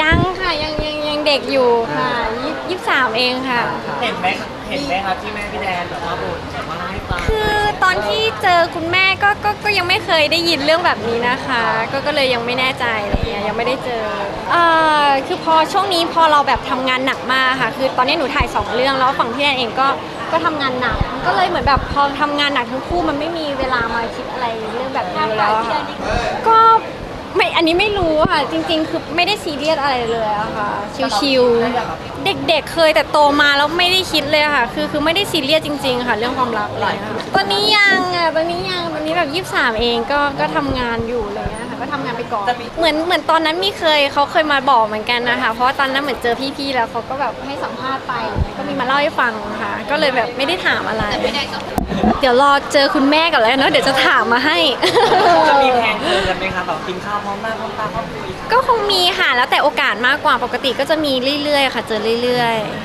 ยังค่ะยังยังยังเด็กอยู่ค่ะยี่ยี่สิบสามเองค่ะ เห็นไหมเห็นไหมครับที่แม่พี่แดนแบบว่าบ่นแบบว่าให้ฟังคือตอนที่เจอคุณแม่ก็ก็ก็ยังไม่เคยได้ยินเรื่องแบบนี้นะคะ ก็ก็เลยยังไม่แน่ใจอะไรเงี้ยยังไม่ได้เจอเอ่อคือพอช่วงนี้พอเราแบบทำงานหนักมากค่ะ คือตอนนี้หนูถ่ายสองเรื่องแล้วฝั่งพี่แอนเองก็ก็ทำงานหนักมันก็เลยเหมือนแบบพอทำงานหนักทั้งคู่มันไม่มีเวลามาคิดอะไรเรื่องแบบนี้แล้วอะค่ะก็ไม่อั นนี้ไม่รู้ค่ะ จริงๆ คือไม่ได้ซีเรียสอะไรเลยอะค่ะ ชิวๆ เด็กๆ เคยแต่โตมาแล้วไม่ได้คิดเลยค่ะ คือคือไม่ได้ซีเรียสจริง ๆ ค่ะ เรื่องความรักอะไรอย่างเลยค่ะตอนนี้ยังอะตอนนี้ยังตอนนี้แบบยี่สามเองก็ก็ทำงานอยู่อะไรเลยนะคะก็ทำงานไปก่อน เหมือนเหมือนตอนนั้นมีเคยเขาเคยมาบอกเหมือนกันนะคะ เพราะว่าตอนนั้นเหมือนเจอพี่ๆ แล้วเขาก็แบบให้สัมภาษณ์ไปอะไรเงี้ยก็มีมาเล่าให้ฟังค่ะ ก็เลยแบบไม่ได้ถามอะไร เดี๋ยวรอเจอคุณแม่ก่อนแล้วเนอะเดี๋ยวจะถามมาให้ แบบกินข้าวพร้อมหน้าพร้อมตาพร้อมคุย ก็คงมีค่ะ แล้วแต่โอกาสมากกว่าปกติก็จะมีเรื่อยๆ ค่ะ เจอเรื่อยๆ